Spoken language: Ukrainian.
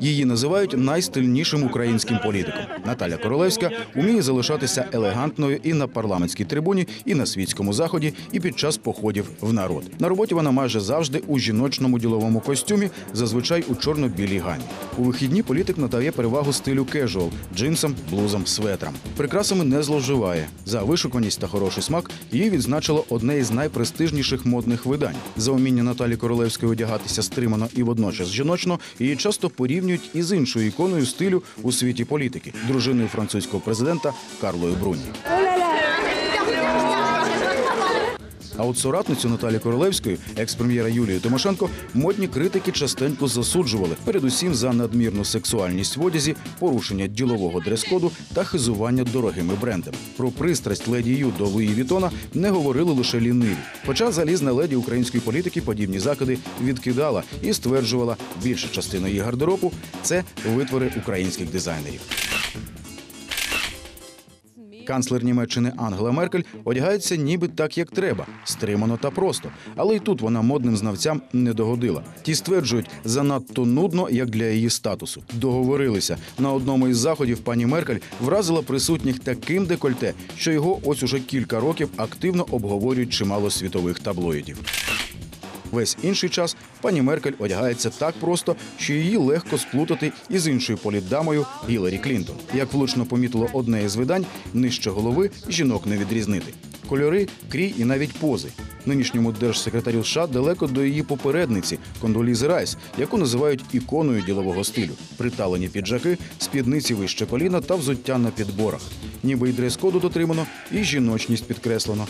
Її називають найстильнішим українським політиком. Наталя Королевська уміє залишатися елегантною і на парламентській трибуні, і на світському заході, і під час походів в народ. На роботі вона майже завжди у жіночному діловому костюмі, зазвичай у чорно-білій гамі. У вихідні політик надає перевагу стилю кежуал – джинсам, блузам, светрам. Прикрасами не зловживає. За вишуканість та хороший смак її відзначило одне із найпрестижніших модних видань. За уміння Наталі Королевської одягатися стримано і водночас жіночно її часто порівнюють із іншою іконою стилю у світі політики дружиною французького президента Карлою Бруні. А от соратницю Наталі Королевської, екс-прем'єра Юлію Тимошенко, модні критики частенько засуджували, передусім за надмірну сексуальність в одязі, порушення ділового дрес-коду та хизування дорогими брендами. Про пристрасть леді Ю до Луї Вітона не говорили лише ліниві. Хоча залізна леді української політики подібні закиди відкидала і стверджувала, більша частина її гардеробу це витвори українських дизайнерів. Канцлер Німеччини Ангела Меркель одягається ніби так, як треба, стримано та просто. Але й тут вона модним знавцям не догодила. Ті стверджують, занадто нудно, як для її статусу. Договорилися на одному із заходів. Пані Меркель вразила присутніх таким декольте, що його ось уже кілька років активно обговорюють чимало світових таблоїдів. Весь інший час пані Меркель одягається так просто, що її легко сплутати із іншою політдамою Гіларі Клінтон. Як влучно помітило одне із видань, нижче голови жінок не відрізнити. Кольори, крій і навіть пози. Нинішньому держсекретарю США далеко до її попередниці Кондолізи Райс, яку називають іконою ділового стилю. Приталені піджаки, спідниці вище коліна та взуття на підборах. Ніби й дрес-коду дотримано, і жіночність підкреслено.